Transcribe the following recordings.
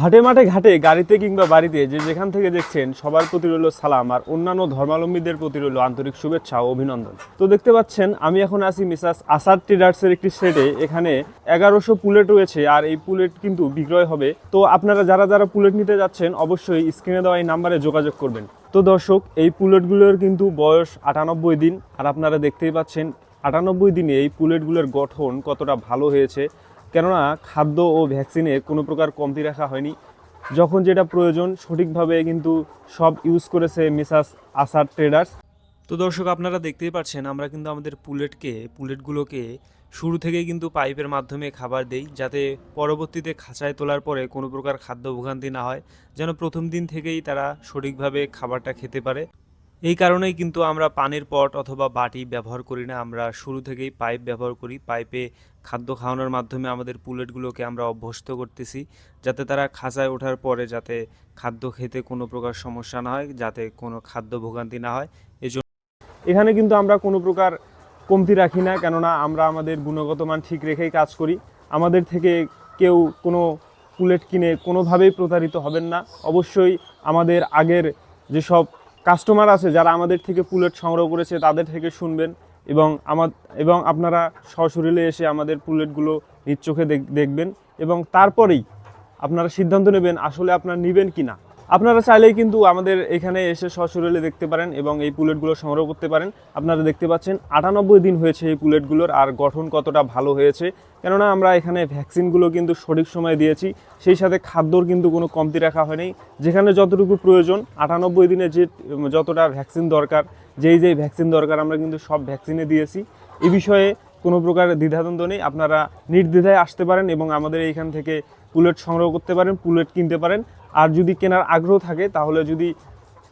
হাটে মাঠে ঘাটে, গাড়িতে কিংবা বাড়িতে যে যেখান থেকে দেখছেন, সবার প্রতি রইল সালাম আর অন্যান্য ধর্মাবলম্বীদের প্রতি রইল আন্তরিক শুভেচ্ছা ও অভিনন্দন। তো দেখতে পাচ্ছেন, আমি এখন আছি মিসাস আসাদ ট্রেডার্সের একটি সেটে এখানে এগারোশো পুলেট রয়েছে আর এই পুলেট কিন্তু বিক্রয় হবে। তো আপনারা যারা যারা পুলেট নিতে যাচ্ছেন, অবশ্যই স্ক্রিনে দেওয়া এই নাম্বারে যোগাযোগ করবেন। তো দর্শক, এই পুলেটগুলোর কিন্তু বয়স আটানব্বই দিন। আর আপনারা দেখতেই পাচ্ছেন, আটানব্বই দিনে এই পুলেটগুলোর গঠন কতটা ভালো হয়েছে। কেননা খাদ্য ও ভ্যাকসিনে কোনো প্রকার কমতি রাখা হয়নি। যখন যেটা প্রয়োজন, সঠিকভাবে কিন্তু সব ইউজ করেছে মিসাস আসার ট্রেডার্স তো দর্শক, আপনারা দেখতেই পাচ্ছেন, আমরা কিন্তু আমাদের পুলেটকে, পুলেটগুলোকে শুরু থেকেই কিন্তু পাইপের মাধ্যমে খাবার দেই, যাতে পরবর্তীতে খাঁচায় তোলার পরে কোনো প্রকার খাদ্য ভোগান্তি না হয়, যেন প্রথম দিন থেকেই তারা সঠিকভাবে খাবারটা খেতে পারে। এই কারণেই কিন্তু আমরা পানির পট অথবা বাটি ব্যবহার করি না। আমরা শুরু থেকেই পাইপ ব্যবহার করি। পাইপে খাদ্য খাওয়ানোর মাধ্যমে আমাদের পুলেটগুলোকে আমরা অভ্যস্ত করতেছি, যাতে তারা খাঁচায় ওঠার পরে যাতে খাদ্য খেতে কোনো প্রকার সমস্যা না হয়, যাতে কোনো খাদ্য ভোগান্তি না হয়। এজন্য এখানে কিন্তু আমরা কোনো প্রকার কমতি রাখি না, কেননা আমরা আমাদের গুণগত মান ঠিক রেখেই কাজ করি। আমাদের থেকে কেউ কোনো পুলেট কিনে কোনোভাবেই প্রতারিত হবেন না। অবশ্যই আমাদের আগের যেসব কাস্টমার আছে যারা আমাদের থেকে পুলেট সংগ্রহ করেছে, তাদের থেকে শুনবেন এবং আমার, এবং আপনারা সশরীরে এসে আমাদের পুলেটগুলো নিজ চোখে দেখ- দেখবেন এবং তারপরেই আপনারা সিদ্ধান্ত নেবেন আসলে আপনারা নেবেন কি না আপনারা চাইলেই কিন্তু আমাদের এখানে এসে সশরীরে দেখতে পারেন এবং এই পুলেটগুলো সংগ্রহ করতে পারেন। আপনারা দেখতে পাচ্ছেন আটানব্বই দিন হয়েছে এই পুলেটগুলোর আর গঠন কতটা ভালো হয়েছে। কেননা আমরা এখানে ভ্যাকসিনগুলো কিন্তু সঠিক সময় দিয়েছি, সেই সাথে খাদ্যর কিন্তু কোনো কমতি রাখা হয়নি। যেখানে যতটুকু প্রয়োজন, আটানব্বই দিনে যে, যতটা ভ্যাকসিন দরকার, যেই যেই ভ্যাকসিন দরকার আমরা কিন্তু সব ভ্যাকসিনে দিয়েছি। এ বিষয়ে কোনো প্রকার দ্বিধাদ্বন্দ্ব নেই, আপনারা নির্দ্বিধায় আসতে পারেন এবং আমাদের এইখান থেকে পুলেট সংগ্রহ করতে পারেন, পুলেট কিনতে পারেন। আর যদি কেনার আগ্রহ থাকে, তাহলে যদি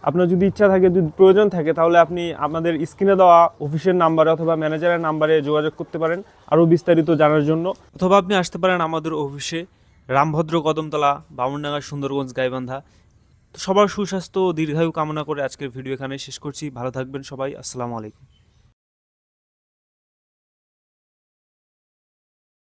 আপনার যদি ইচ্ছা থাকে, যদি প্রয়োজন থাকে, তাহলে আপনি আমাদের স্ক্রিনে দেওয়া অফিসের নাম্বারে অথবা ম্যানেজারের নাম্বারে যোগাযোগ করতে পারেন আরও বিস্তারিত জানার জন্য। অথবা আপনি আসতে পারেন আমাদের অফিসে, রামভদ্র কদমতলা, বামুনডাঙ্গা, সুন্দরগঞ্জ, গাইবান্ধা। তো সবার সুস্বাস্থ্য, দীর্ঘায়ু কামনা করে আজকের ভিডিও এখানে শেষ করছি। ভালো থাকবেন সবাই, আসসালামু আলাইকুম।